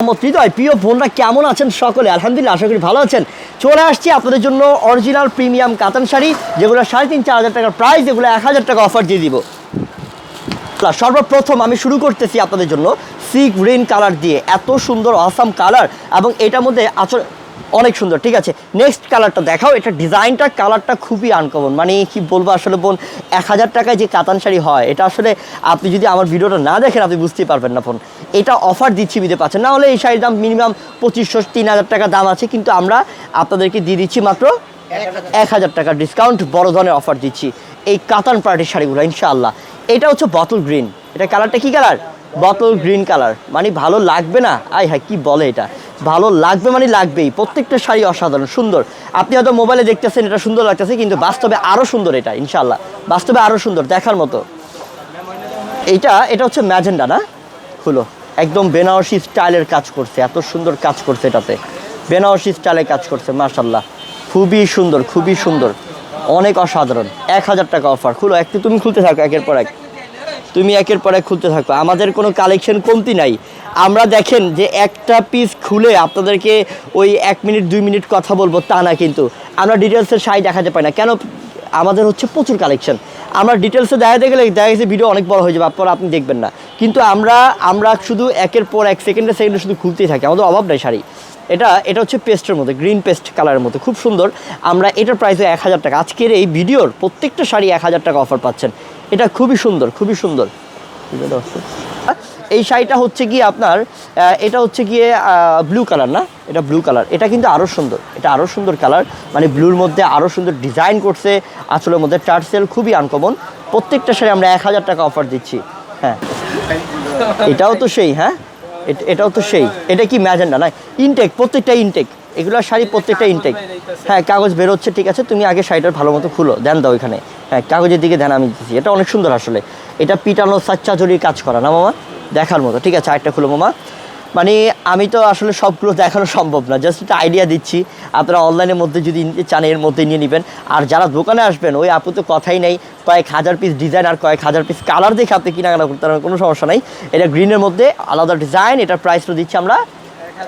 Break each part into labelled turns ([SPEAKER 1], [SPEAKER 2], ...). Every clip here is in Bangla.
[SPEAKER 1] মোহাম্মদ হৃদয়, প্রিয় বোনরা, কেমন আছেন সকলে? আলহামদুলিল্লাহ, আশা করি ভালো আছেন। চলে আসছি আপনাদের জন্য অরিজিনাল প্রিমিয়াম কাতান শাড়ি, যেগুলো সাড়ে তিন, চার হাজার টাকার প্রাইস এগুলো এক হাজার টাকা অফার দিয়ে দিব। সর্বপ্রথম আমি শুরু করতেছি আপনাদের জন্য সি গ্রিন কালার দিয়ে। এত সুন্দর অসাম কালার এবং এটার মধ্যে আসলে অনেক সুন্দর, ঠিক আছে? নেক্সট কালারটা দেখাও, এটা ডিজাইনটা কালারটা খুবই আনকমন মানে কি বলব, আসলে বোন, এক হাজার টাকায় যে কাতান শাড়ি হয়, এটা আসলে আপনি যদি আমার ভিডিওটা না দেখেন, আপনি বুঝতেই পারবেন না ফোন এটা অফার দিচ্ছি দিতে পাচ্ছেন না হলে এই শাড়ির দাম মিনিমাম পঁচিশশো, তিন হাজার টাকা দাম আছে, কিন্তু আমরা আপনাদেরকে দিয়ে দিচ্ছি মাত্র এক হাজার টাকা ডিসকাউন্ট বড় ধরনের অফার দিচ্ছি। এই কাতান পার্টির শাড়িগুলো, ইনশাআল্লাহ। এটা হচ্ছে বটল গ্রিন এটা কালারটা কি কালার বটল গ্রিন কালার মানে ভালো লাগবে না? আই হ্যাঁ কি বলে এটা? ভালো লাগবে মানে লাগবেই। প্রত্যেকটা শাড়ি অসাধারণ, সুন্দর। আপনি হয়তো মোবাইলে দেখতেছেন, এটা সুন্দর লাগতেছে, কিন্তু বাস্তবে আরও সুন্দর এটা, ইনশাআল্লাহ। বাস্তবে আরও সুন্দর, দেখার মতো। এইটা, এটা হচ্ছে ম্যাজেন্ডা না? হলো একদম বেনারসি স্টাইলের কাজ করছে, এত সুন্দর কাজ করছে এটাতে। বেনারসি স্টাইলে কাজ করছে মাশাল্লাহ খুবই সুন্দর খুবই সুন্দর। অনেক অসাধারণ। এক হাজার টাকা অফার খুলো, একটু তুমি খুলতে থাকো, একের পর এক। তুমি একের পর এক খুলতে থাকো। আমাদের কোনো কালেকশন কমতি নাই। আমরা দেখেন যে একটা পিস খুলে আপনাদেরকে ওই এক মিনিট, দুই মিনিট কথা বলব তা না কিন্তু। আমরা ডিটেলসের শাড়ি দেখাতে পাই না। কেন? আমাদের হচ্ছে প্রচুর কালেকশন আমরা ডিটেলসে দেখাতে গেলে দেখা গেছে ভিডিও অনেক বড় হয়ে যাবে, আপনারা আপনি দেখবেন না। কিন্তু আমরা আমরা শুধু একের পর এক সেকেন্ডে সেকেন্ডে শুধু খুলতেই থাকি। আমাদের অভাব নাই শাড়ি। এটা এটা হচ্ছে পেস্টের মধ্যে গ্রিন পেস্ট কালারের মধ্যে। খুব সুন্দর। আমরা এটার প্রাইসে এক হাজার টাকা। আজকের এই ভিডিওর প্রত্যেকটা শাড়ি এক হাজার টাকা অফার পাচ্ছেন। এটা খুবই সুন্দর খুবই সুন্দর। এই শাড়িটা হচ্ছে গিয়ে আপনার এটা হচ্ছে গিয়ে ব্লু কালার না? এটা ব্লু কালার এটা কিন্তু আরও সুন্দর, এটা আরও সুন্দর কালার মানে ব্লুর মধ্যে আরও সুন্দর ডিজাইন করছে আসলের মধ্যে টার্সেল খুবই আনকমন প্রত্যেকটা শাড়ি আমরা এক হাজার টাকা অফার দিচ্ছি হ্যাঁ। এটাও তো সেই হ্যাঁ? এট- এটাও তো সেই। এটা কি ম্যাজেন্ডা না? ইনটেক প্রত্যেকটা ইনটেক এগুলো শাড়ি প্রত্যেকটা ইনটেক হ্যাঁ কাগজ বেরোচ্ছে ঠিক আছে তুমি আগে শাড়িটার ভালো মতো খুলো দেন দাও এখানে। হ্যাঁ কাগজের দিকে দেন আমি দিচ্ছি এটা অনেক সুন্দর আসলে। এটা পিটানো সাচ্চা জড়ির কাজ করা না মামা? দেখার মতো ঠিক আছে আরেকটা খুলো মামা। মানে আমি তো আসলে সবগুলো দেখানো সম্ভব না জাস্ট একটা আইডিয়া দিচ্ছি। আপনারা অনলাইনের মধ্যে যদি নিতে চান এর মধ্যে নিয়ে নেবেন। আর যারা দোকানে আসবেন ওই আপু তো কথাই নেই কয়েক হাজার পিস ডিজাইন আর কয়েক হাজার পিস কালার দেখে আপনি কেনাকাটা করতে পারবেন কোনো সমস্যা নাই। এটা গ্রিনের মধ্যে আলাদা ডিজাইন এটার প্রাইসটা দিচ্ছি আমরা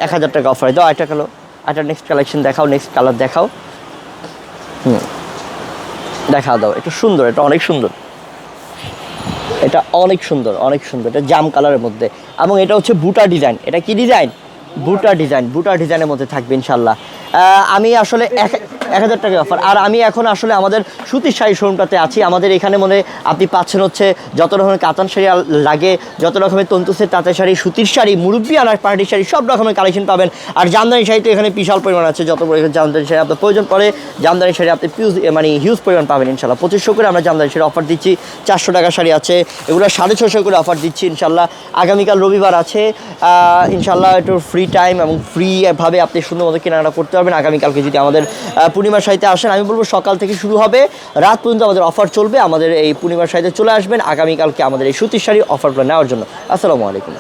[SPEAKER 1] এক হাজার টাকা অফার দাও একটা কালো একটা নেক্সট কালেকশন দেখাও নেক্সট কালার দেখাও। হুম। দেখা দাও একটু সুন্দর, এটা অনেক সুন্দর। এটা অনেক সুন্দর অনেক সুন্দর, এটা জাম কালারের মধ্যে। এবং এটা হচ্ছে বুটা ডিজাইন এটা কি ডিজাইন বুটা ডিজাইন বুটা ডিজাইনের মধ্যে থাকবে, ইনশাল্লাহ। আমি আসলে এক এক হাজার টাকা অফার আর আমি এখন আসলে আমাদের সুতির শাড়ি শোরুমটাতে আছি। আমাদের এখানে মনে আপনি পাচ্ছেন হচ্ছে যত রকমের কাতান শাড়ি লাগে, যত রকমের তন্তু তন্তুসের তাঁতের শাড়ি, সুতির শাড়ি, মুরব্বী আনার পার্টির শাড়ি, সব রকমের কালেকশন পাবেন। আর জামদানি শাড়ি তো এখানে বিশাল পরিমাণ আছে, যত পরিমাণ জামদানি শাড়ি আপনার প্রয়োজন পড়ে, জামদানি শাড়ি আপনি পিউজ মানে হিউজ পরিমাণ পাবেন ইনশাল্লাহ। পঁচিশশো করে আমরা জামদানি শাড়ি অফার দিচ্ছি, চারশো টাকা শাড়ি আছে, এগুলো সাড়ে ছশো করে অফার দিচ্ছি ইনশাল্লাহ। আগামীকাল রবিবার আছে ইনশাল্লাহ একটু ফ্রি টাইম এবং ফ্রিভাবে আপনি সুন্দর মতো কেনাকাটা করতে পারবেন। আগামীকালকে যদি আমাদের পূর্ণিমার শাড়িতে আসেন, আমি বলব সকাল থেকে শুরু হবে। রাত পর্যন্ত আমাদের অফার চলবে, আমাদের এই পূর্ণিমার সাইতে চলে আসবেন। আগামীকালকে আমাদের এই সুতির শাড়ি অফারগুলো নেওয়ার জন্য। আসসালামু আলাইকুম।